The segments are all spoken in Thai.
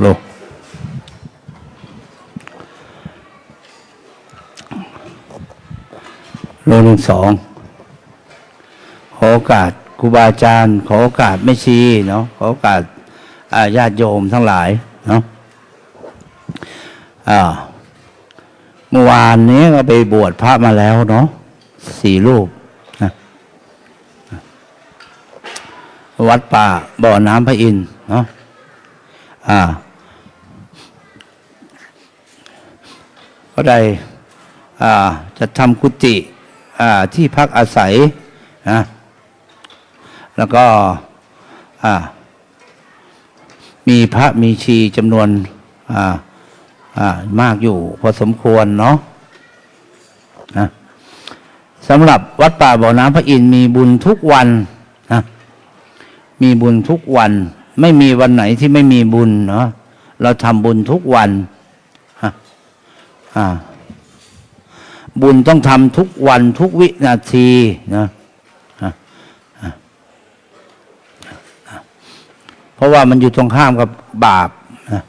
โลโลหนึ่งสอง ขอโอกาสครูบาอาจารย์ ขอโอกาสไม่ชีเนาะ ขอโอกาสญาติโยมทั้งหลายเนาะเมื่อวานนี้ก็ไปบวชพระมาแล้วเนาะสี่รูปนะวัดป่าบ่อน้ำพระอินทร์เนาะอ่า ก็ได้จะทำกุฏิที่พักอาศัยนะแล้วก็มีพระมีชีจำนวนมากอยู่พอสมควรเนาะนะสำหรับวัดป่าบ่อน้ำพระอินทร์มีบุญทุกวันนะมีบุญทุกวัน ไม่มีวันไหนที่ไม่มีบุญเนาะเราทำบุญทุกวัน บุญต้องทำทุกวันทุกวินาทีนะะะะเพราะว่ามันอยู่ตรงข้ามกับบาปนะ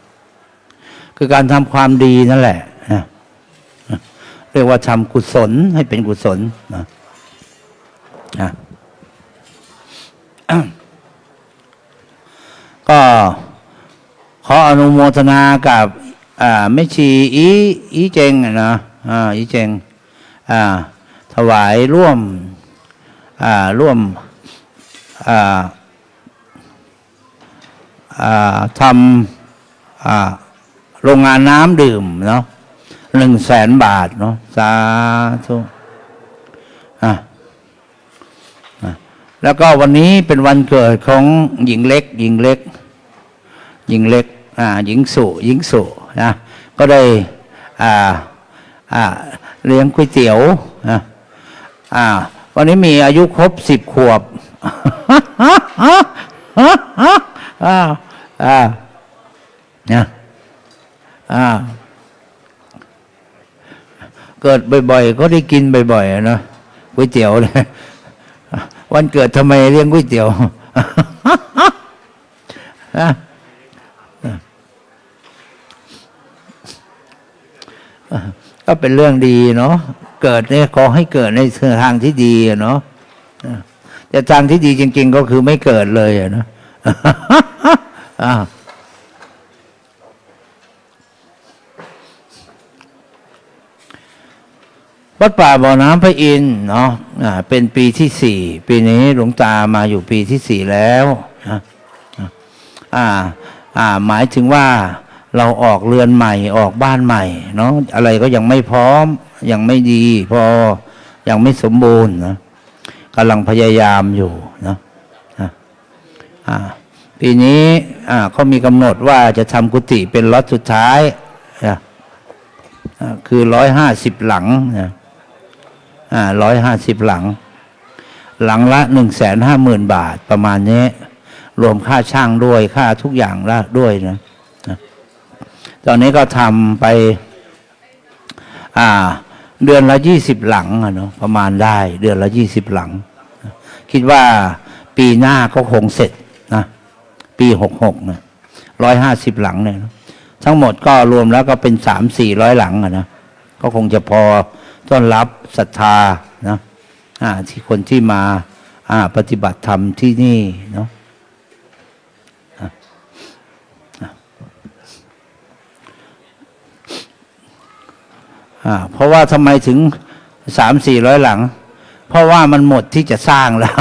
คือการทำความดีนั่นแหละะนะเรียกว่าทำกุศลให้เป็นกุศลนะนะก็ขออนุโมทนากับ อ่าไม่ชีอีอีเจงอะนะอ่าอีเจงอ่าถวายร่วมอ่าร่วมอ่าอ่าทำอ่าโรงงานน้ำดื่มเนาะหนึ่งแสนบาทเนาะสาธุอะอะแล้วก็วันนี้เป็นวันเกิดของหญิงเล็ก หญิงเล็ก หญิงเล็ก อ่า หญิงสุหญิงสุ นะก็ได้เลี้ยงก๋วยเตี๋ยวนะวันนี้มีอายุครบสิบขวบนะเกิดบ่อยๆ ก็ได้กินบ่อยๆเนะก๋วยเตี๋ยวเลยวันเกิดทำไมเลี้ยงก๋วยเตี๋ยวฮ ก็เป็นเรื่องดีเนาะเกิดเนี่ยขอให้เกิดในทางที่ดีเนาะแต่ทางที่ดีจริง ๆ ก็คือไม่เกิดเลยเนาะอ้าวัดป่าบ่อน้ำพระอินเนาะเป็นปีที่สี่ปีนี้หลวงตามาอยู่ปีที่สี่แล้วอ่าอ่า หมายถึงว่า เราออกเรือนใหม่ออกบ้านใหม่เนาะอะไรก็ยังไม่พร้อม ยังไม่ดี พอยังไม่สมบูรณ์นะกำลังพยายามอยู่นะอ่าปีนี้อ่าเขามีกำหนดว่าจะทำกุฏิเป็นล็อตสุดท้ายนะคือร้อยห้าสิบหลังนะอ่าร้อยห้าสิบหลัง หลังละหนึ่งแสนห้าหมื่นบาทประมาณนี้ รวมค่าช่างด้วยค่าทุกอย่างละด้วยนะ ตอนนี้ก็ทำไปเดือนละยี่สิบหลังอะเนาะประมาณได้ เดือนละยี่สิบหลัง คิดว่าปีหน้าก็คงเสร็จนะปีหกหกนะร้อยห้าสิบหลังเนี่ยทั้งหมดก็รวมแล้วก็เป็นสามสี่ร้อยหลังอะนะก็คงจะพอต้อนรับศรัทธานะที่คนที่มาปฏิบัติธรรมที่นี่เนาะ เพราะว่าทำไมถึงสามสี่ร้อยหลัง เพราะว่ามันหมดที่จะสร้างแล้ว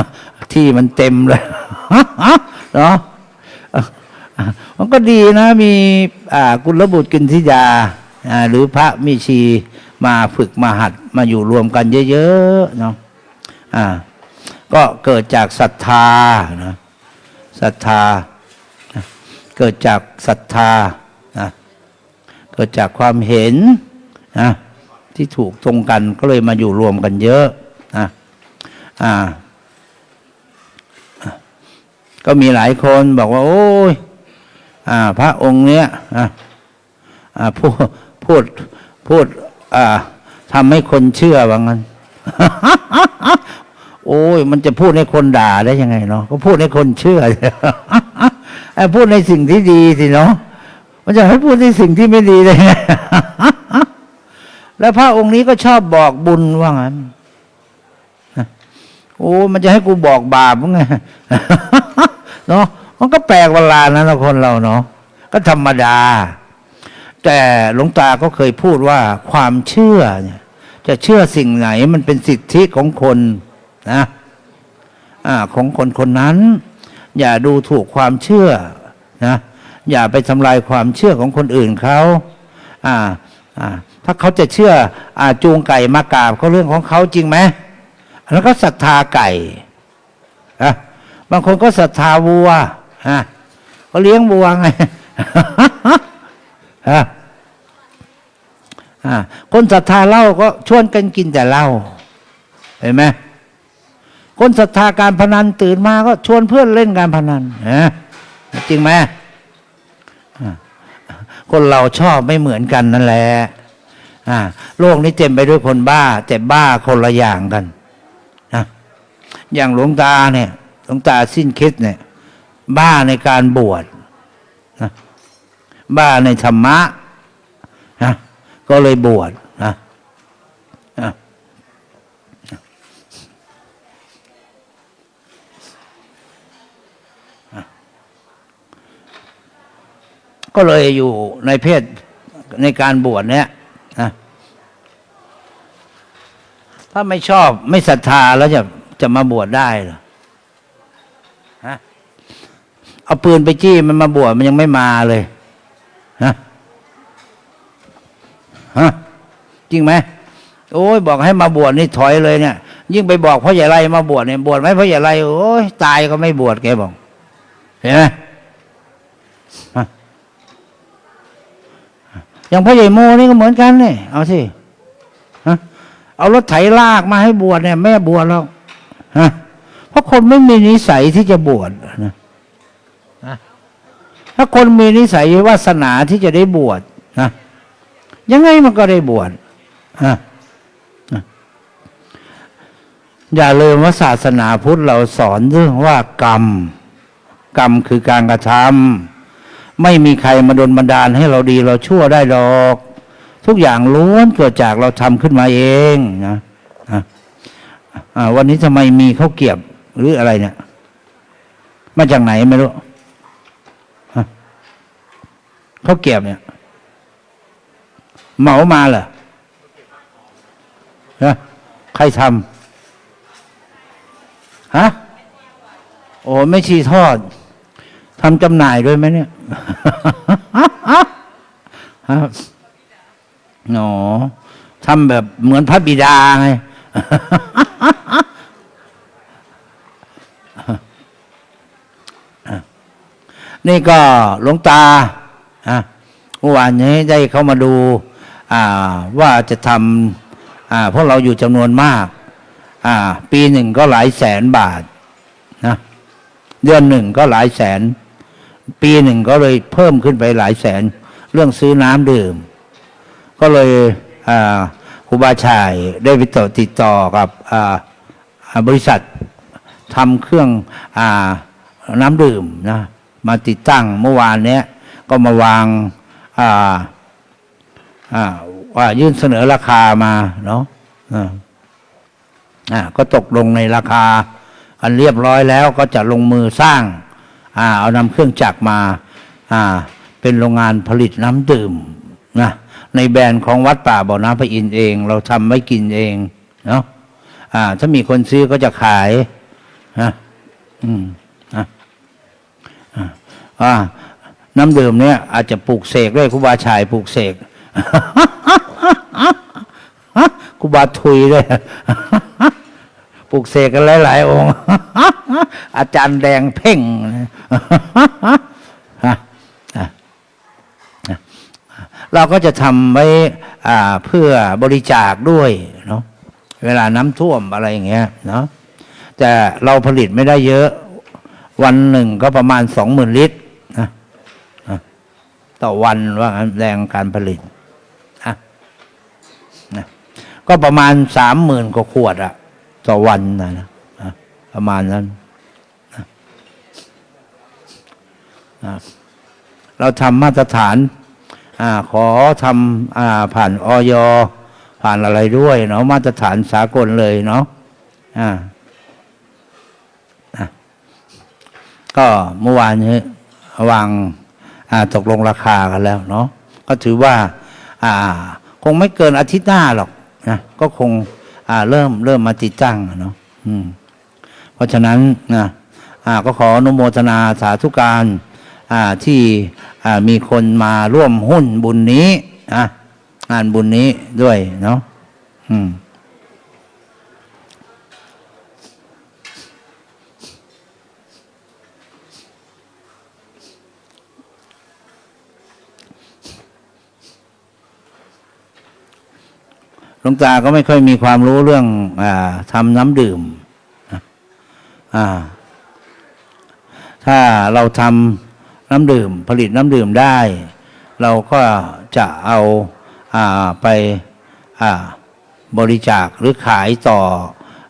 ที่มันเต็มเลยเนาะมันก็ดีนะมีอ่ากุลบุตรกินธิยาอ่าหรือพระมีชีมาฝึกมาหัดมาอยู่รวมกันเยอะๆเนาะอ่าก็เกิดจากศรัทธานะศรัทธา เกิดจากศรัทธานะเกิดจากความเห็นนะ ที่ถูกตรงกันก็เลยมาอยู่รวมกันเยอะนะอ่า ก็มีหลายคนบอกว่า โอ้ยอ่า พระองค์เนี้ยอ่าพูดพูดพูดอ่าทำให้คนเชื่อว่างั้นโอ้ยมันจะพูดให้คนด่าได้ยังไงเนาะก็พูดให้คนเชื่อไอ้พูดในสิ่งที่ดีสิเนาะมันจะให้พูดในสิ่งที่ไม่ดีเลยไง แล้วพระองค์นี้ก็ชอบบอกบุญว่างั้นโอ้มันจะให้กูบอกบาปมั้งไงเนาะมันก็แปลกประหลานะนะคนเราเนาะก็ธรรมดา แต่หลวงตาก็เคยพูดว่าความเชื่อเนี่ย จะเชื่อสิ่งไหนมันเป็นสิทธิของคนนะอ่าของคนคนนั้น อย่าดูถูกความเชื่อนะอย่าไปทำลายความเชื่อของคนอื่นเขาอ่าอ่า ถ้าเขาจะเชื่ออ่าจูงไก่มากราบเขาเรื่องของเขาจริงไหมแล้วก็ศรัทธาไก่อะบางคนก็ศรัทธาวัวฮะเขาเลี้ยงวัวไงฮะคนศรัทธาเหล้าก็ชวนกันกินแต่เหล้าเห็นไหมคนศรัทธาการพนันตื่นมาก็ชวนเพื่อนเล่นการพนันฮะจริงไหมคนเราชอบไม่เหมือนกันนั่นแหละ อ่าโลกนี้เต็มไปด้วยคนบ้า แต่บ้าคนละอย่างกันนะอย่างหลวงตาเนี่ยหลวงตาสิ้นคิดเนี่ย บ้าในการบวชนะบ้าในธรรมะนะก็เลยบวชนะนะนะก็เลยอยู่ในเพศในการบวชเนี่ยนะ ถ้าไม่ชอบไม่ศรัทธาแล้วจะจะมาบวชได้เหรอฮะเอาปืนไปจี้มันมาบวชมันยังไม่มาเลยฮะฮะจริงไหมโอ้ยบอกให้มาบวชนี่ถอยเลยเนี่ย ยิ่งไปบอกพ่อใหญ่ไรมาบวชเนี่ยบวชไหมพ่อใหญ่ไรโอ้ยตายก็ไม่บวชแกบอกเห็นไหมฮะอย่างพ่อใหญ่โมนี่ก็เหมือนกันเนี่ยเอาสิ เอารถไถลากมาให้บวชเนี่ยแม่บวชแล้วฮะเพราะคนไม่มีนิสัยที่จะบวชนะฮะถ้าคนมีนิสัยวาสนาที่จะได้บวชนะยังไงมันก็ได้บวชฮะนะอย่าลืมว่าศาสนาพุทธเราสอนเรื่องว่ากรรม กรรมคือการกระทำไม่มีใครมาดลบันดาลให้เราดีเราชั่วได้หรอก ทุกอย่างล้วนเกิดจากเราทำขึ้นมาเองนะอะวันนี้ทำไมมีข้าวเกียบหรืออะไรเนี่ย มาจากไหนไม่รู้ข้าวเกียบเนี่ยเหมามาเหรอฮะใครทำฮะโอ้ไม่ชีทอดทำจำหน่ายด้วยไหมเนี่ยฮะ ทำแบบเหมือนพระบิดาไงนี่ก็หลวงตาเมื่อวานนี้ได้เข้ามาดูาว่าจะทำพวกเราอยู่จำนวนมากาปีหนึ่งก็หลายแสนบาทนะเดือนหนึ่งก็หลายแสน ปีหนึ่งก็เลยเพิ่มขึ้นไปหลายแสน เรื่องซื้อน้ำดื่ม ก็เลยอ่า ครูบาชัยได้ไปต่อติดต่อกับบริษัททำเครื่องอน้ำดื่มนะมาติดตั้งเมื่อวานนี้ก็มาวางว่ายื่นเสนอราคามาเนาะก็ตกลงในราคากันเรียบร้อยแล้วก็จะลงมือสร้างอาเอานำเครื่องจักรมา อ่า เป็นโรงงานผลิตน้ำดื่มนะ ในแบรนด์ของวัดป่าบ่อน้ำพระอินทร์เอง เราทำไว้กินเองเนาะอ่า ถ้ามีคนซื้อก็จะขายนะอืมนะอ่าอ่าน้ำดื่มเนี่ยอาจจะปลูกเสกด้วยครูบาชายปลูกเสกครูบาทุยด้วยปลูกเสกกันหลาย ๆ องค์ อาจารย์แดงเพ่ง ฮะอะอะ เราก็จะทำไว้เพื่อบริจาคด้วยเนาะเวลาน้ำท่วมอะไรอย่างเงี้ยเนาะแต่เราผลิตไม่ได้เยอะ วันหนึ่งก็ประมาณสองหมื่นลิตรนะต่อวันว่าแรงการผลิตอะนะก็ประมาณสามหมื่นกว่าขวดอะต่อวันนะนะนะประมาณนั้นนะนะเราทำมาตรฐาน อาขอทำอ่าผ่านออยผ่านอะไรด้วยเนาะมาตรฐานสากลเลยเนาะอ่าอะก็เมื่อวานนี้วางอ่าตกลงราคากันแล้วเนาะก็ถือว่าอ่าคงไม่เกินอาทิตย์หน้าหรอกนะก็คงอ่าเริ่มเริ่มมาติดตั้งเนาะเพราะฉะนั้นนะอ่าก็ขออนุโมทนาสาธุการ ที่มีคนมาร่วมหุ้นบุญนี้นะงานบุญนี้ด้วยเนาะอืมหลวงตาก็ไม่ค่อยมีความรู้เรื่องอทำน้ำดื่ม ถ้าเราทำ น้ำดื่มผลิตน้ำดื่มได้ เราก็จะเอาอาไปอาบริจาคหรือขายต่อ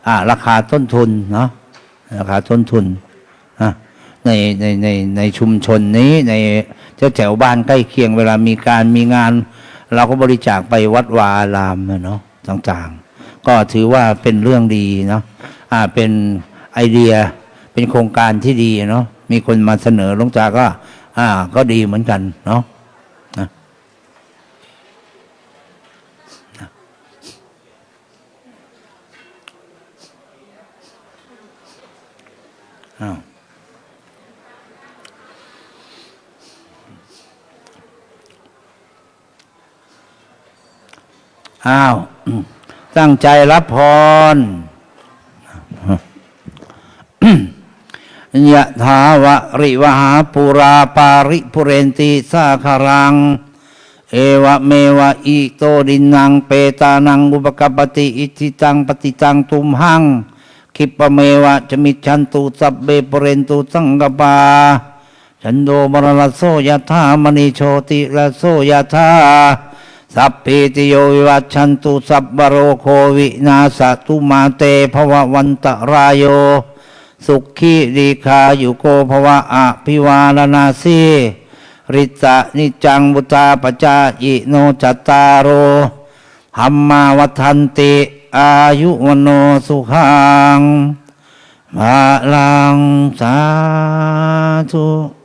อราคาต้นทุนเนาะราคาต้นทุนนะในในในในชุมชนนี้ในแถวบ้านใกล้เคียงเวลามีการมีงาน เราก็บริจาคไปวัดวาอารามเนาะต่างๆ ก็ถือว่าเป็นเรื่องดีเนาะอ่าเป็นไอเดียเป็นโครงการที่ดีเนาะมีคนมาเสนอหลงตาก็ อ่า ก็ดีเหมือนกันเนาะอ้าวอ้าว ตั้งใจรับพร ยะถาวะริวหาปุราปาริปุเรนติสาคารัง เอวะเมวะอิโตดินังเปตานังอุปกปปติอิจิตังปฏิตังตุมหังคิปะเมวะจมิชันตุสัพเบปุเรนตุสังกปาฉันโดมรณโสยธามณีโชติระโสยธาสัพพิติโยวิวัชชันตุสัพบโรโควินาสตุมาเตภววันตรายโย สุขีดีคาอยู่โกภวะอภิวาลนาสีริตะนิจังบุตาปจาอิโนจัตตารโรหัมมาวัฏันติ อายุวโนสุขังมาลังสาธุ